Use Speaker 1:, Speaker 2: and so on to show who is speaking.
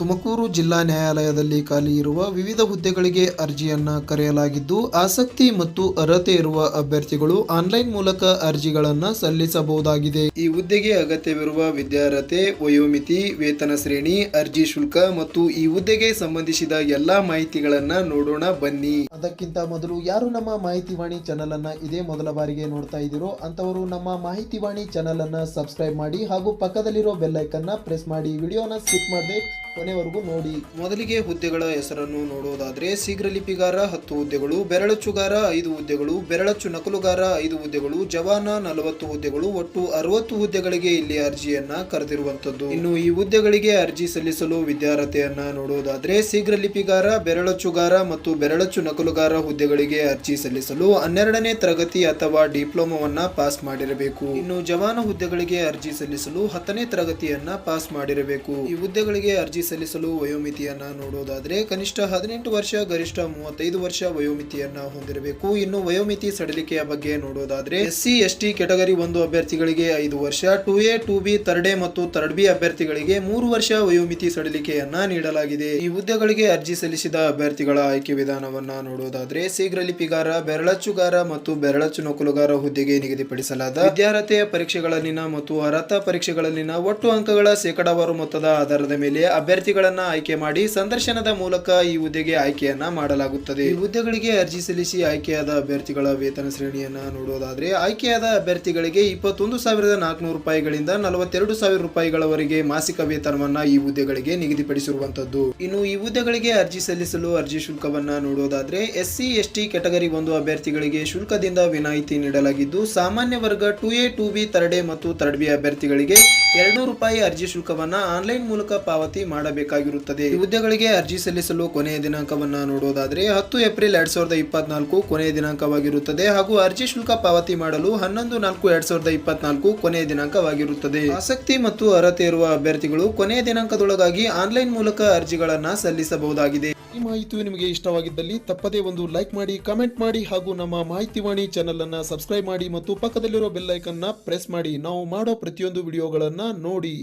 Speaker 1: ತುಮಕೂರು ಜಿಲ್ಲಾ ನ್ಯಾಯಾಲಯದಲ್ಲಿ ಖಾಲಿ ಇರುವ ವಿವಿಧ ಹುದ್ದೆಗಳಿಗೆ ಅರ್ಜಿಯನ್ನ ಕರೆಯಲಾಗಿದ್ದು, ಆಸಕ್ತಿ ಮತ್ತು ಅರ್ಹತೆ ಇರುವ ಅಭ್ಯರ್ಥಿಗಳು ಆನ್ಲೈನ್ ಮೂಲಕ ಅರ್ಜಿಗಳನ್ನು ಸಲ್ಲಿಸಬಹುದಾಗಿದೆ. ಈ ಹುದ್ದೆಗೆ ಅಗತ್ಯವಿರುವ ವಿದ್ಯಾರ್ಹತೆ, ವಯೋಮಿತಿ, ವೇತನ ಶ್ರೇಣಿ, ಅರ್ಜಿ ಶುಲ್ಕ ಮತ್ತು ಈ ಹುದ್ದೆಗೆ ಸಂಬಂಧಿಸಿದ ಎಲ್ಲಾ ಮಾಹಿತಿಗಳನ್ನ ನೋಡೋಣ ಬನ್ನಿ. ಅದಕ್ಕಿಂತ ಮೊದಲು ಯಾರು ನಮ್ಮ ಮಾಹಿತಿ ವಾಣಿ ಚಾನೆಲ್ ಅನ್ನ ಇದೇ ಮೊದಲ ಬಾರಿಗೆ ನೋಡ್ತಾ ಇದ್ದೀರೋ ಅಂತವರು ನಮ್ಮ ಮಾಹಿತಿ ವಾಣಿ ಚಾನೆಲ್ ಅನ್ನ ಸಬ್ಸ್ಕ್ರೈಬ್ ಮಾಡಿ ಹಾಗೂ ಪಕ್ಕದಲ್ಲಿರೋ ಬೆಲ್ ಐಕನ್ನ ಪ್ರೆಸ್ ಮಾಡಿ. ವಿಡಿಯೋನ ಸ್ಕಿಪ್ ಮಾಡದೆ ಕೊನೆವರೆಗೂ ನೋಡಿ. ಮೊದಲಿಗೆ ಹುದ್ದೆಗಳ ಹೆಸರನ್ನು ನೋಡೋದಾದ್ರೆ ಶೀಘ್ರ ಲಿಪಿಗಾರ ಹತ್ತು ಹುದ್ದೆಗಳು ಬೆರಳಚ್ಚುಗಾರ ಐದು ಹುದ್ದೆಗಳು ಬೆರಳಚ್ಚು ನಕಲುಗಾರ ಐದು ಹುದ್ದೆಗಳು, ಜವಾನ ನಲವತ್ತು ಹುದ್ದೆಗಳು, ಒಟ್ಟು ಅರವತ್ತು ಹುದ್ದೆಗಳಿಗೆ ಇಲ್ಲಿ ಅರ್ಜಿಯನ್ನ ಕರೆದಿರುವಂತದ್ದು ಇನ್ನು ಈ ಹುದ್ದೆಗಳಿಗೆ ಅರ್ಜಿ ಸಲ್ಲಿಸಲು ವಿದ್ಯಾರ್ಹತೆಯನ್ನ ನೋಡೋದಾದ್ರೆ ಶೀಘ್ರ ಲಿಪಿಗಾರ ಬೆರಳಚ್ಚುಗಾರ ಮತ್ತು ಬೆರಳಚ್ಚು ನಕಲುಗಾರ ಹುದ್ದೆಗಳಿಗೆ ಅರ್ಜಿ ಸಲ್ಲಿಸಲು ಹನ್ನೆರಡನೇ ತರಗತಿ ಅಥವಾ ಡಿಪ್ಲೊಮಾವನ್ನ ಪಾಸ್ ಮಾಡಿರಬೇಕು. ಇನ್ನು ಜವಾನ ಹುದ್ದೆಗಳಿಗೆ ಅರ್ಜಿ ಸಲ್ಲಿಸಲು ಹತ್ತನೇ ತರಗತಿಯನ್ನ ಪಾಸ್ ಮಾಡಿರಬೇಕು. ಈ ಹುದ್ದೆಗಳಿಗೆ ಅರ್ಜಿ ಸಲ್ಲಿಸಲು ವಯೋಮಿತಿಯನ್ನ ನೋಡೋದಾದ್ರೆ ಕನಿಷ್ಠ ಹದಿನೆಂಟು ವರ್ಷ, ಗರಿಷ್ಠ ಮೂವತ್ತೈದು ವರ್ಷ ವಯೋಮಿತಿಯನ್ನ ಹೊಂದಿರಬೇಕು. ಇನ್ನು ವಯೋಮಿತಿ ಸಡಿಲಿಕೆಯ ಬಗ್ಗೆ ನೋಡೋದಾದ್ರೆ ಎಸ್ಸಿ ಎಸ್ ಟಿ ಕೆಟಗರಿ ಒಂದು ಅಭ್ಯರ್ಥಿಗಳಿಗೆ ಐದು ವರ್ಷ, two A, two B, third A ಮತ್ತು ಥರ್ಡ್ ಬಿ ಅಭ್ಯರ್ಥಿಗಳಿಗೆ ಮೂರು ವರ್ಷ ವಯೋಮಿತಿ ಸಡಿಲಿಕೆಯನ್ನ ನೀಡಲಾಗಿದೆ. ಈ ಹುದ್ದೆಗಳಿಗೆ ಅರ್ಜಿ ಸಲ್ಲಿಸಿದ ಅಭ್ಯರ್ಥಿಗಳ ಆಯ್ಕೆ ವಿಧಾನವನ್ನ ನೋಡೋದಾದ್ರೆ ಶೀಘ್ರ ಲಿಪಿಗಾರ ಬೆರಳಚ್ಚುಗಾರ ಮತ್ತು ಬೆರಳಚ್ಚು ನಕಲುಗಾರ ಹುದ್ದೆಗೆ ನಿಗದಿಪಡಿಸಲಾದ ವಿದ್ಯಾರ್ಹತೆಯ ಪರೀಕ್ಷೆಗಳಲ್ಲಿನ ಮತ್ತು ಅರ್ಹತಾ ಪರೀಕ್ಷೆಗಳಲ್ಲಿನ ಒಟ್ಟು ಅಂಕಗಳ ಶೇಕಡಾವಾರು ಮೊತ್ತದ ಆಧಾರದ ಮೇಲೆ ಅಭ್ಯರ್ಥಿಗಳನ್ನ ಆಯ್ಕೆ ಮಾಡಿ ಸಂದರ್ಶನದ ಮೂಲಕ ಈ ಹುದ್ದೆಗೆ ಆಯ್ಕೆಯನ್ನ ಮಾಡಲಾಗುತ್ತದೆ. ಈ ಹುದ್ದೆಗಳಿಗೆ ಅರ್ಜಿ ಸಲ್ಲಿಸಿ ಆಯ್ಕೆಯಾದ ಅಭ್ಯರ್ಥಿಗಳ ವೇತನ ಶ್ರೇಣಿಯನ್ನ ನೋಡೋದಾದ್ರೆ, ಆಯ್ಕೆಯಾದ ಅಭ್ಯರ್ಥಿಗಳಿಗೆ ಇಪ್ಪತ್ತೊಂದು ಸಾವಿರದ ನಾಲ್ಕುನೂರು ರೂಪಾಯಿಗಳಿಂದ ನಲವತ್ತೆರಡು ಸಾವಿರ ರೂಪಾಯಿಗಳವರೆಗೆ ಮಾಸಿಕ ವೇತನವನ್ನ ಈ ಹುದ್ದೆಗಳಿಗೆ ನಿಗದಿಪಡಿಸಿರುವಂತದ್ದು. ಇನ್ನು ಈ ಹುದ್ದೆಗಳಿಗೆ ಅರ್ಜಿ ಸಲ್ಲಿಸಲು ಅರ್ಜಿ ಶುಲ್ಕವನ್ನ ನೋಡೋದಾದ್ರೆ S C S T category ಒಂದು ಅಭ್ಯರ್ಥಿಗಳಿಗೆ ಶುಲ್ಕದಿಂದ ವಿನಾಯಿತಿ ನೀಡಲಾಗಿದ್ದು, ಸಾಮಾನ್ಯ ವರ್ಗ ಟು ಎ, ಟು ಬಿ ತರಡೆ ಮತ್ತು ಥರ್ಡ್ ಬಿ ಅಭ್ಯರ್ಥಿಗಳಿಗೆ ಎರಡು ರೂಪಾಯಿ ಅರ್ಜಿ ಶುಲ್ಕವನ್ನ ಆನ್ಲೈನ್ ಮೂಲಕ ಪಾವತಿ ಮಾಡಬೇಕಾಗಿರುತ್ತದೆ. ಹುದ್ದೆಗಳಿಗೆ ಅರ್ಜಿ ಸಲ್ಲಿಸಲು ಕೊನೆಯ ದಿನಾಂಕವನ್ನ ನೋಡೋದಾದ್ರೆ ಹತ್ತು ಏಪ್ರಿಲ್ ಎರಡ್ ಸಾವಿರದ ಇಪ್ಪತ್ನಾಲ್ಕು ಕೊನೆಯ ದಿನಾಂಕವಾಗಿರುತ್ತದೆ ಹಾಗೂ ಅರ್ಜಿ ಶುಲ್ಕ ಪಾವತಿ ಮಾಡಲು ಹನ್ನೊಂದು ನಾಲ್ಕು ಎರಡ್ ಸಾವಿರದ ಇಪ್ಪತ್ನಾಲ್ಕು ಕೊನೆಯ ದಿನಾಂಕವಾಗಿರುತ್ತದೆ. ಆಸಕ್ತಿ ಮತ್ತು ಅರ್ಹತೆ ಇರುವ ಅಭ್ಯರ್ಥಿಗಳು ಕೊನೆಯ ದಿನಾಂಕದೊಳಗಾಗಿ ಆನ್ಲೈನ್ ಮೂಲಕ ಅರ್ಜಿಗಳನ್ನ ಸಲ್ಲಿಸಬಹುದಾಗಿದೆ. ಈ ಮಾಹಿತಿ ನಿಮಗೆ ಇಷ್ಟವಾಗಿದ್ದಲ್ಲಿ ತಪ್ಪದೇ ಒಂದು ಲೈಕ್ ಮಾಡಿ, ಕಮೆಂಟ್ ಮಾಡಿ ಹಾಗೂ ನಮ್ಮ ಮಾಹಿತಿವಾಣಿ ಚಾನೆಲ್ ಅನ್ನ ಸಬ್ಸ್ಕ್ರೈಬ್ ಮಾಡಿ ಮತ್ತು ಪಕ್ಕದಲ್ಲಿರೋ ಬೆಲ್ ಐಕನ್ನ ಪ್ರೆಸ್ ಮಾಡಿ. ನಾವು ಮಾಡೋ ಪ್ರತಿಯೊಂದು ವಿಡಿಯೋಗಳನ್ನ ನೋಡಿ.